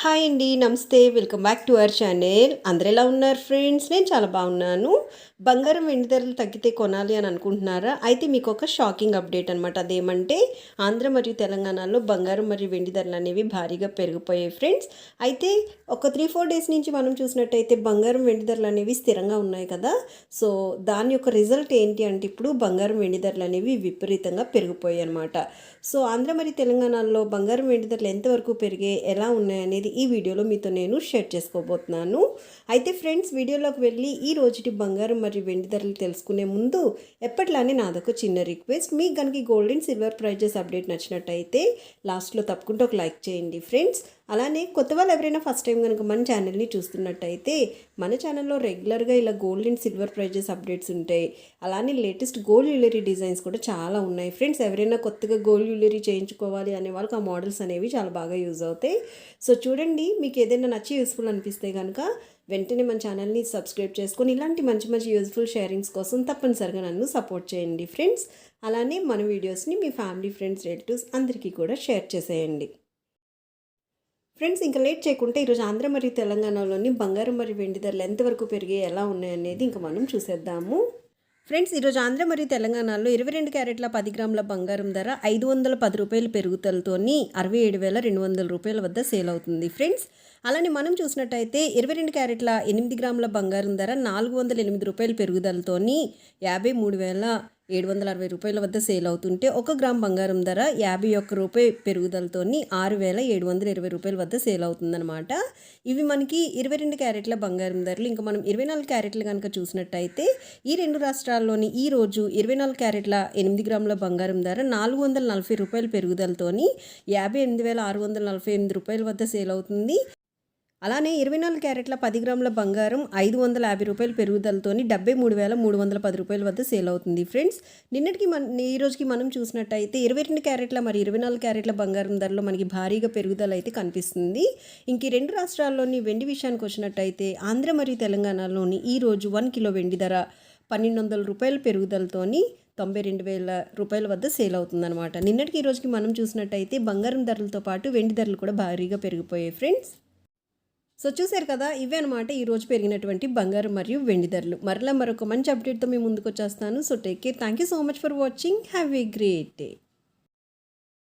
Hi అండి నమస్తే. Welcome back to our channel. అందరు ఎలా ఉన్నారు ఫ్రెండ్స్? నేను చాలా బాగున్నాను. బంగారం వెండి ధరలు తగ్గితే కొనాలి అని అనుకుంటున్నారా? అయితే మీకు ఒక షాకింగ్ అప్డేట్ అనమాట అదేమంటే ఆంధ్ర మరియు తెలంగాణలో బంగారం మరియు వెండి ధరలు అనేవి భారీగా పెరిగిపోయాయి ఫ్రెండ్స్. అయితే ఒక త్రీ ఫోర్ డేస్ నుంచి మనం చూసినట్టయితే బంగారం వెండి ధరలు అనేవి స్థిరంగా ఉన్నాయి కదా. సో దాని యొక్క రిజల్ట్ ఏంటి అంటే ఇప్పుడు బంగారం వెండి ధరలు అనేవి విపరీతంగా పెరిగిపోయాయి అనమాట సో ఆంధ్ర మరియు తెలంగాణలో బంగారం వెండి ధరలు ఎంతవరకు పెరిగాయి ఎలా ఉన్నాయనేది ఈ వీడియోలో మీతో నేను షేర్ చేసుకోబోతున్నాను. అయితే ఫ్రెండ్స్ వీడియోలోకి వెళ్ళి ఈ రోజుటి బంగారం మరియు వెండి ధరలు తెలుసుకునే ముందు ఎప్పట్లానే నాదొక చిన్న రిక్వెస్ట్ మీకు కనుక gold and silver prizes update నచ్చినట్టయితే లాస్ట్లో తప్పకుండా ఒక లైక్ చేయండి ఫ్రెండ్స్. అలానే కొత్త వాళ్ళు ఎవరైనా ఫస్ట్ టైం కనుక మన ఛానల్ని చూస్తున్నట్టయితే మన ఛానల్లో రెగ్యులర్గా ఇలా gold and silver prizes updates ఉంటాయి. అలానే లేటెస్ట్ గోల్డ్ జ్యువెలరీ డిజైన్స్ కూడా చాలా ఉన్నాయి. ఫ్రెండ్స్ ఎవరైనా కొత్తగా గోల్డ్ జ్యువెలరీ చేయించుకోవాలి అనే వాళ్ళకి ఆ మోడల్స్ అనేవి చాలా బాగా యూజ్ అవుతాయి. సో చూడండి మీకు ఏదైనా నచ్చి యూస్ఫుల్ అనిపిస్తే కనుక వెంటనే మన ఛానల్ని సబ్స్క్రైబ్ చేసుకొని ఇలాంటి మంచి మంచి యూజ్ఫుల్ షేరింగ్స్ కోసం తప్పనిసరిగా నన్ను సపోర్ట్ చేయండి ఫ్రెండ్స్ అలానే మన వీడియోస్ని మీ ఫ్యామిలీ ఫ్రెండ్స్ రిలేటివ్స్ అందరికీ కూడా షేర్ చేసేయండి. ఫ్రెండ్స్ ఇంకా లేట్ చేయకుంటే ఈరోజు ఆంధ్ర మరియు తెలంగాణలోని బంగారం మరియు వెండి ధరలు ఎంతవరకు పెరిగి ఎలా ఉన్నాయనేది ఇంకా మనం చూసేద్దాము. ఫ్రెండ్స్ ఈరోజు ఆంధ్ర మరియు తెలంగాణలో ఇరవై రెండు క్యారెట్ల పది గ్రాముల బంగారం ధర ఐదు వందల పది రూపాయల పెరుగుదలతోని అరవై ఏడు వేల రెండు వందల రూపాయల వద్ద సేల్ అవుతుంది ఫ్రెండ్స్. అలానే మనం చూసినట్టయితే ఇరవై రెండు క్యారెట్ల ఎనిమిది గ్రాముల బంగారం ధర నాలుగు వందల ఎనిమిది రూపాయల పెరుగుదలతోని యాభై మూడు వేల ఏడు వందల అరవై రూపాయల వద్ద సేల్ అవుతుంటే ఒక గ్రామ్ బంగారం ధర యాభై ఒక్క రూపాయి పెరుగుదలతోని ఆరు వేల ఏడు వందల ఇరవై రూపాయల వద్ద సేల్ అవుతుందన్నమాట. ఇవి మనకి ఇరవై రెండు క్యారెట్ల బంగారం ధరలు. ఇంకా మనం ఇరవై నాలుగు క్యారెట్లు కనుక చూసినట్టయితే ఈ రెండు రాష్ట్రాల్లోని ఈ రోజు ఇరవై నాలుగు క్యారెట్ల ఎనిమిది గ్రాముల బంగారం ధర నాలుగు వందల నలభై రూపాయల పెరుగుదలతోని యాభై ఎనిమిది వేల ఆరు వందల నలభై ఎనిమిది రూపాయల వద్ద సేల్ అవుతుంది. అలానే ఇరవై నాలుగు క్యారెట్ల పది గ్రాముల బంగారం ఐదు వందల యాభై రూపాయల పెరుగుదలతోని డెబ్బై మూడు వేల మూడు వందల పది రూపాయల వద్ద సేల్ అవుతుంది. ఫ్రెండ్స్ నిన్నటికి మన ఈ రోజుకి మనం చూసినట్టయితే ఇరవై రెండు క్యారెట్ల మరి ఇరవై నాలుగు క్యారెట్ల బంగారం ధరలో మనకి భారీగా పెరుగుదల అయితే కనిపిస్తుంది. ఇంక రెండు రాష్ట్రాల్లోని వెండి విషయానికి వచ్చినట్టయితే ఆంధ్ర మరియు తెలంగాణలోని ఈ రోజు వన్ కిలో వెండి ధర పన్నెండు వందల రూపాయల పెరుగుదలతోని తొంభై రెండు వేల రూపాయల వద్ద సేల్ అవుతుందన్నమాట. నిన్నటికి ఈ రోజుకి మనం చూసినట్టయితే బంగారం ధరలతో పాటు వెండి ధరలు కూడా భారీగా పెరిగిపోయాయి. ఫ్రెండ్స్ సో చూశారు కదా ఇవే అనమాట ఈరోజు పెరిగినటువంటి బంగారం మరియు వెండి ధరలు. మరలా మరొక మంచి అప్డేట్తో మేము ముందుకు వచ్చేస్తాను. So take care thank you so much for watching have a great day